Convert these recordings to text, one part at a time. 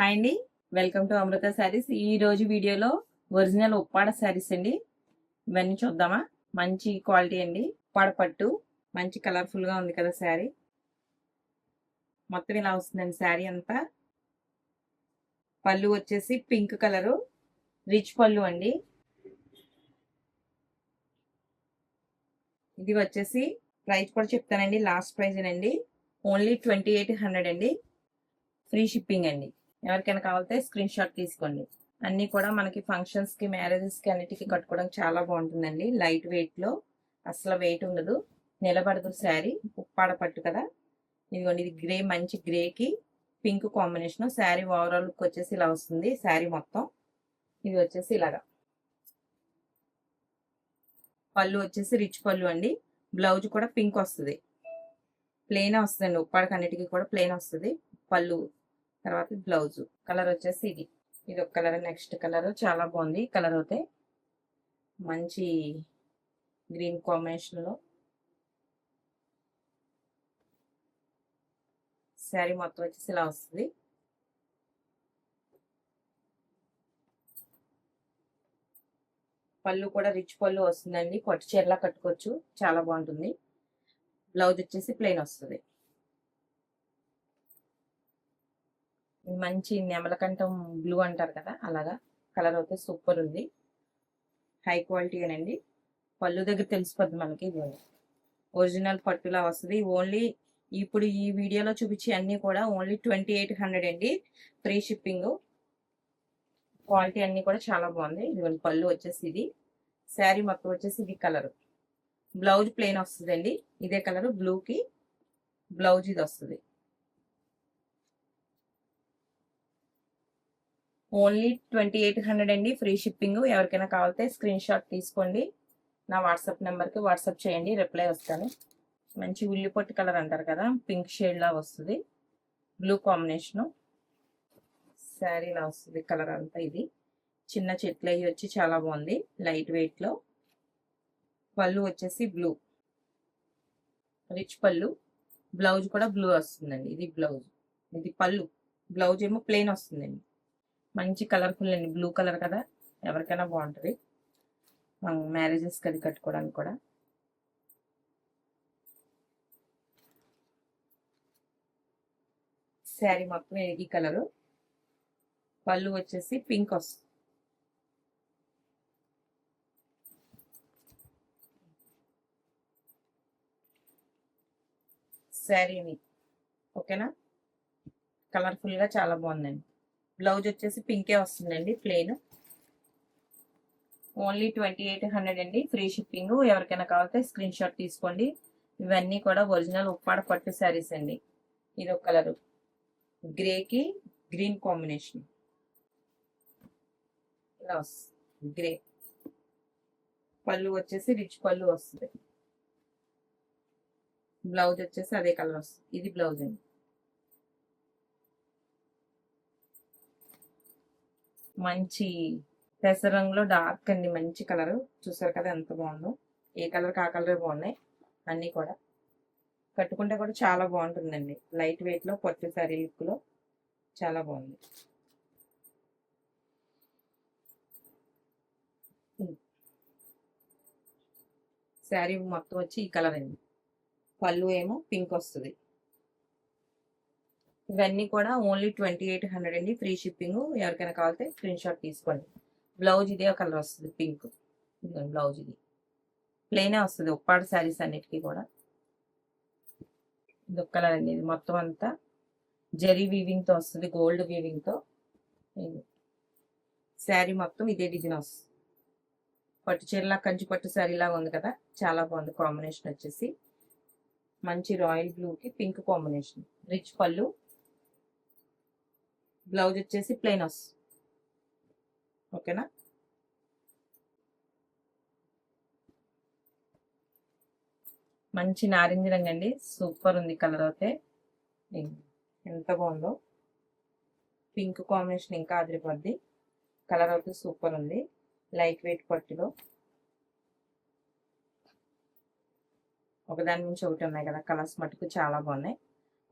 Hi అండి. Welcome to Amrita Sarees. ఈ రోజు వీడియోలో ఒరిజినల్ ఉప్పాడ శారీస్ అండి. ఇవన్నీ చూద్దామా? మంచి క్వాలిటీ అండి. ఉప్పాడ పట్టు. మంచి కలర్ఫుల్గా ఉంది కదా శారీ. మొత్తం ఇలా వస్తుందండి శారీ అంతా. పళ్ళు వచ్చేసి పింక్ కలరు. రిచ్ పళ్ళు అండి. ఇది వచ్చేసి ప్రైస్ కూడా చెప్తానండి. లాస్ట్ ప్రైజ్ అండి. ఓన్లీ ట్వంటీ ఎయిట్ హండ్రెడ్ అండి. ఫ్రీ షిప్పింగ్ అండి. ఎవరికైనా కావాలితే స్క్రీన్ షాట్ తీసుకోండి. అన్ని కూడా మనకి ఫంక్షన్స్కి మ్యారేజెస్కి అన్నిటికీ కట్టుకోవడం చాలా బాగుంటుందండి. లైట్ వెయిట్లో అసలు వెయిట్ ఉండదు. నిలబడదు శారీ ఉప్పాడ పట్టు కదా. ఇదిగోండి ఇది గ్రే మంచి గ్రే కి pink combination sari overall look వచ్చేసి ఇలా వస్తుంది. శారీ మొత్తం ఇది వచ్చేసి ఇలాగా. పళ్ళు వచ్చేసి రిచ్ పళ్ళు అండి. బ్లౌజ్ కూడా పింక్ వస్తుంది. ప్లెయిన్ వస్తుందండి. ఉప్పాడకి అన్నిటికీ కూడా ప్లెయిన్ వస్తుంది. పళ్ళు తర్వాత బ్లౌజ్. కలర్ వచ్చేసి ఇది. ఇది ఒక కలర్ నెక్స్ట్ కలర్ చాలా బాగుంది. కలర్ అయితే మంచి గ్రీన్ కాంబినేషన్లో శారీ మొత్తం వచ్చేసి ఇలా వస్తుంది. పళ్ళు కూడా రిచ్ పళ్ళు వస్తుందండి. పట్టు చీరలా కట్టుకోవచ్చు. చాలా బాగుంటుంది. బ్లౌజ్ వచ్చేసి ప్లెయిన్ వస్తుంది. మంచి నెమలకంఠం బ్లూ అంటారు కదా అలాగా. కలర్ అయితే సూపర్ ఉంది. హై క్వాలిటీ అండి పళ్ళు దగ్గర తెలిసిపోద్ది మనకి ఇది ఒరిజినల్ పట్టులా వస్తుంది. ఓన్లీ ఇప్పుడు ఈ వీడియోలో చూపించే అన్ని కూడా ఓన్లీ ట్వంటీ ఎయిట్ హండ్రెడ్ అండి. ఫ్రీ షిప్పింగ్ క్వాలిటీ అన్ని కూడా చాలా బాగుంది. ఇది పళ్ళు వచ్చేసి ఇది. శారీ మొత్తం వచ్చేసి ఇది కలర్ బ్లౌజ్ ప్లెయిన్ వస్తుందండి. ఇదే కలర్ బ్లూకి బ్లౌజ్ ఇది వస్తుంది. ఓన్లీ ట్వంటీ ఎయిట్ హండ్రెడ్ అండి. Free shipping. ఎవరికైనా కావాలితే స్క్రీన్ షాట్ తీసుకోండి. నా వాట్సాప్ నెంబర్కి వాట్సాప్ చేయండి. రిప్లై వస్తాను. మంచి ఉల్లిపొట్టి కలర్ అంటారు కదా పింక్ షేడ్లా వస్తుంది. బ్లూ కాంబినేషను శారీలా వస్తుంది కలర్ అంతా ఇది. చిన్న చెట్లు అవి వచ్చి చాలా బాగుంది. లైట్ వెయిట్లో పళ్ళు వచ్చేసి బ్లూ రిచ్ పళ్ళు. బ్లౌజ్ కూడా బ్లూ వస్తుందండి. ఇది బ్లౌజ్ ఇది పళ్ళు. బ్లౌజ్ ఏమో ప్లెయిన్ వస్తుందండి. మంచి కలర్ఫుల్ అండి. బ్లూ కలర్ కదా. ఎవరికైనా బాగుంటుంది. మ్యారేజెస్కి అది కట్టుకోవడానికి కూడా. శారీ మొత్తం ఈ కలరు. పళ్ళు వచ్చేసి పింక్ వస్తుంది శారీని. ఓకేనా? కలర్ఫుల్గా చాలా బాగుందండి. బ్లౌజ్ వచ్చేసి పింకే వస్తుందండి plain. Only twenty eight hundred అండి ఫ్రీ షిప్పింగ్. ఎవరికైనా కావాలంటే స్క్రీన్ షాట్ తీసుకోండి. ఇవన్నీ కూడా ఒరిజినల్ ఉప్పాడ పట్టు శారీస్ అండి. ఇది ఒక కలరు. గ్రేకి గ్రీన్ కాంబినేషన్. ఇలా వస్తుంది గ్రే. పళ్ళు వచ్చేసి రిచ్ పళ్ళు వస్తుంది. బ్లౌజ్ వచ్చేసి అదే కలర్ వస్తుంది. ఇది బ్లౌజ్ అండి. మంచి పెసర రంగులో డార్క్ అండి మంచి కలర్ చూసారు కదా ఎంత బాగుందో. ఏ కలర్ ఆ కలర్ బాగున్నాయి? అన్నీ కూడా. కట్టుకుంటే కూడా చాలా బాగుంటుందండి. లైట్ వెయిట్లో పొట్టి సారీ లుక్లో చాలా బాగుంది. శారీ మొత్తం వచ్చి ఈ కలర్ అండి. పళ్ళు ఏమో పింక్ వస్తుంది. ఇవన్నీ కూడా ఓన్లీ ట్వంటీ ఎయిట్ హండ్రెడ్ అండి. ఫ్రీ షిప్పింగ్ ఎవరికైనా కావాలితే స్క్రీన్ షాట్ తీసుకోండి. బ్లౌజ్ ఇదే కలర్ వస్తుంది పింక్ బ్లౌజ్ ఇది. ప్లెయినే వస్తుంది ఉప్పాడు శారీస్ అన్నిటికీ కూడా. ఇది ఒక కలర్ అండి ఇది మొత్తం అంతా జరీ వీవింగ్తో వస్తుంది గోల్డ్ వీవింగ్తో శారీ మొత్తం ఇదే డిజైన్ వస్తుంది. పట్టు చీరలా కంచి పట్టు శారీ లాగా ఉంది కదా చాలా బాగుంది కాంబినేషన్ వచ్చేసి. మంచి రాయల్ బ్లూకి పింక్ కాంబినేషన్ రిచ్ పళ్ళు బ్లౌజ్ వచ్చేసి ప్లెయిన్ వస్తుంది ఓకేనా? మంచి నారింజ రంగు అండి. సూపర్ ఉంది కలర్ అయితే. ఎంత బాగుందో. పింక్ కాంబినేషన్ ఇంకా అదిరిపోద్ది. కలర్ అయితే సూపర్ ఉంది. లైట్ వెయిట్ పట్టులో. ఒకదాని నుంచి ఒకటి ఉన్నాయి కదా కలర్స్ మటుకు చాలా బాగున్నాయి.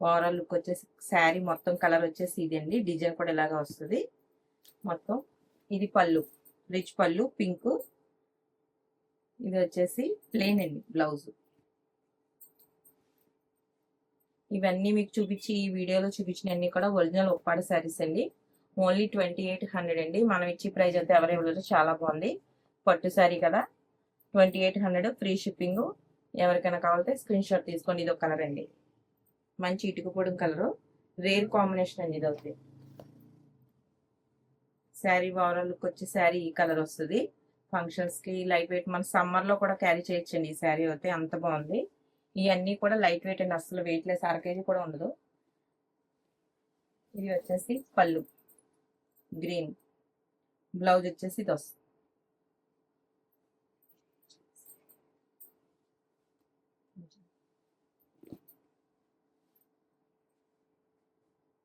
ఓవరాల్ లుక్ వచ్చేసి శారీ మొత్తం కలర్ వచ్చేసి ఇది అండి డిజైన్ కూడా ఇలాగా వస్తుంది. మొత్తం ఇది పళ్ళు రిచ్ పళ్ళు పింక్. ఇది వచ్చేసి ప్లెయిన్ అండి బ్లౌజ్. ఇవన్నీ మీకు చూపించి ఈ వీడియోలో చూపించినవన్నీ కూడా ఒరిజినల్ ఉప్పాడ శారీస్ అండి. ఓన్లీ ట్వంటీ ఎయిట్ హండ్రెడ్ అండి. మనం ఇచ్చే ప్రైస్ అయితే ఎవరు ఇవ్వలేదు చాలా బాగుంది. పట్టు శారీ కదా. Twenty eight hundred free shipping. ఎవరికైనా కావాలంటే స్క్రీన్ షాట్ తీసుకోండి. ఇది ఒక కలర్ అండి. మంచి ఇటుకపొడి కలరు. రేర్ కాంబినేషన్ అండి ఇది అవుతుంది శారీ ఓవరాల్ లుక్ వచ్చి శారీ ఈ కలర్ వస్తుంది. ఫంక్షన్స్కి లైట్ వెయిట్ మన సమ్మర్లో కూడా క్యారీ చేయొచ్చండి ఈ శారీ అయితే అంత బాగుంది ఇవన్నీ కూడా లైట్ వెయిట్ అండి అసలు వెయిట్ లెస్ అర కేజీ కూడా ఉండదు. ఇది వచ్చేసి పళ్ళు. గ్రీన్. బ్లౌజ్ వచ్చేసి ఇది వస్తుంది